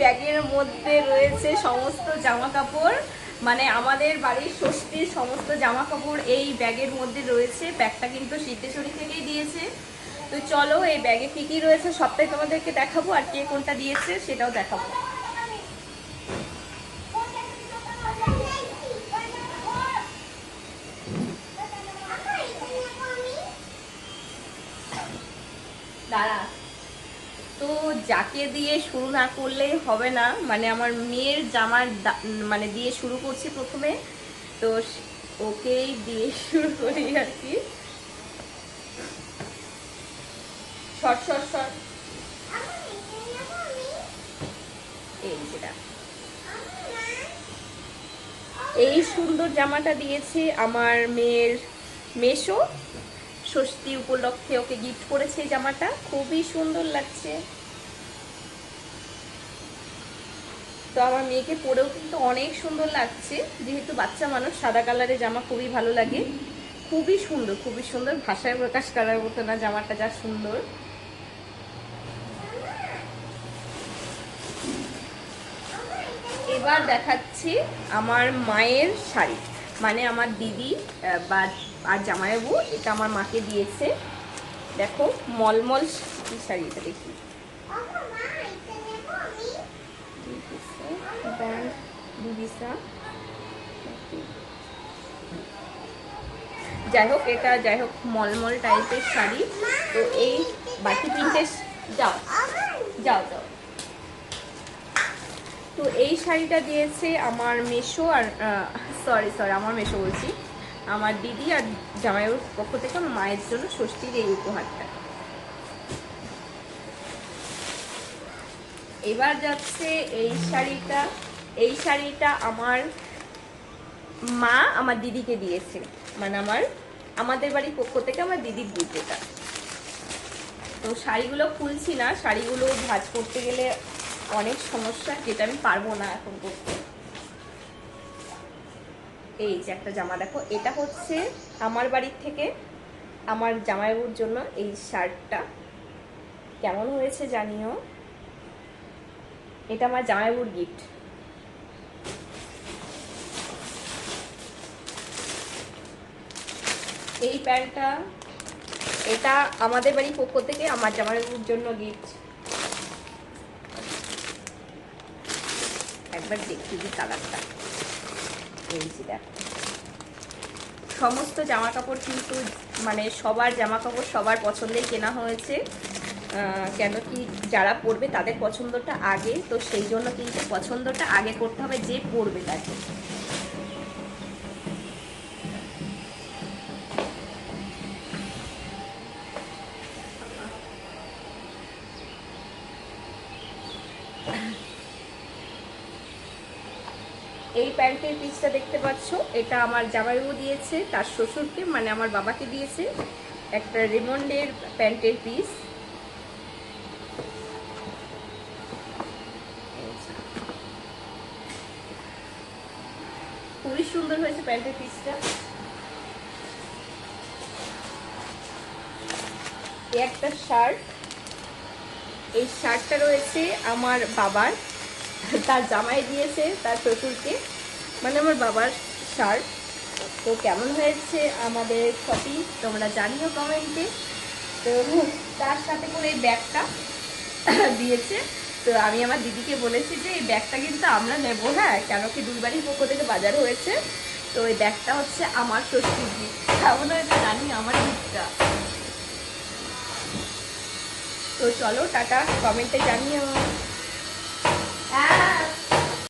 ব্যাগের মধ্যে রয়েছে সমস্ত জামা কাপড় মানে আমাদের বাড়ির ষষ্ঠীর সমস্ত জামা কাপড় এই ব্যাগের মধ্যে রয়েছে। ব্যাগটা কিন্তু সিদ্ধেশ্বরী থেকেই দিয়েছে। তো চলো, এই ব্যাগে কী কী রয়েছে সবটাই তোমাদেরকে দেখাবো আর কে কোনটা দিয়েছে সেটাও দেখাবো। দাঁড়া। তো যাকে দিয়ে শুরু না করলে হবে না মানে আমার মেয়ের জামার মানে দিয়ে শুরু করছি প্রথমে, তো ওকেই দিয়ে শুরু করি আর কি। শর্ট শর্ট এই যেটা এই সুন্দর জামাটা দিয়েছে আমার মেয়ের মেশো। ষষ্ঠী উপলক্ষে ওকে গিফট করেছে এই জামাটা। খুবই সুন্দর লাগছে। তো আমার মেয়েকে পরেও কিন্তু অনেক সুন্দর লাগছে। যেহেতু বাচ্চা মানুষ, সাদা কালারের জামা খুবই ভালো লাগে। খুবই সুন্দর খুবই সুন্দর। ভাষায় প্রকাশ করার মতো না জামাটা, যা সুন্দর। এবার দেখাচ্ছি আমার মায়ের শাড়ি। মানে আমার দিদি বা আর জামাইবাবু এটা আমার মাকে দিয়েছে। দেখো, মলমল কি শাড়ি এটা দেখি। যাই হোক এটা যাই হোক মলমল টাইপের শাড়ি। তো এই বাকি তিনটে যাও যাও যাও। তো এই শাড়িটা দিয়েছে আমার মেশো আর সরি সরি, আমার মেশো বলছি। আমার দিদি আর জামাইয়ের পক্ষ থেকে আমার মায়ের জন্য ষষ্ঠীর এই উপহারটা। এবার যাচ্ছে এই শাড়িটা। এই শাড়িটা আমার মা আমার দিদিকে দিয়েছে। মানে আমার, আমাদের বাড়ির পক্ষ থেকে আমার দিদির এটা তো শাড়িগুলো খুলছি না, শাড়িগুলো ভাজ করতে গেলে অনেক সমস্যা, যেটা আমি পারব না এখন করতে। এই যে একটা জামা দেখো, এটা হচ্ছে আমার বাড়ির থেকে আমার জামাইবাবুর জন্য এই শার্টটা। কেমন হয়েছে জানিও? এটা আমার জামাইবাবুর গিফট এই প্যান্টটা, এটা আমাদের বাড়ির পক্ষ থেকে আমার জামাইবাবুর জন্য গিফট একবার দেখি কালারটা এই সমস্ত জামা কাপড় কিন্তু মানে সবার জামা কাপড় সবার পছন্দেই কেনা হয়েছে। কেন কি যারা পড়বে তাদের পছন্দটা আগে, তো সেই জন্য কিন্তু পছন্দটা আগে করতে হবে যে পড়বে তাকে। এই প্যান্টের পিসটা দেখতে পাচ্ছ, এটা আমার জামাইবাবু দিয়েছে, তার শ্বশুরকে মানে আমার বাবাকে দিয়েছে, একটা রেমন্ডের প্যান্টের পিস। খুবই সুন্দর হয়েছে প্যান্টের পিসটা। একটা শার্ট, এই শার্টটা রয়েছে আমার বাবার। তার জামাই দিয়েছে, তার শ্বশুরকে। মানে আমার বাবার শার্ট তো কেমন হয়েছে আমাদের শপিং তোমরা জানিও কমেন্টে তো তার সাথে করে এই ব্যাগটা দিয়েছে। তো আমি আমার দিদিকে বলেছি যে, এই ব্যাগটা কিন্তু আমরা নেব হ্যাঁ? কেন কি দুই বাড়ির পক্ষ থেকে বাজার হয়েছে। তো এই ব্যাগটা হচ্ছে আমার ষষ্ঠীর গিফট কেমন হয়েছে জানি আমার গিফটটা তো চলো টাটা কমেন্টে জানিও।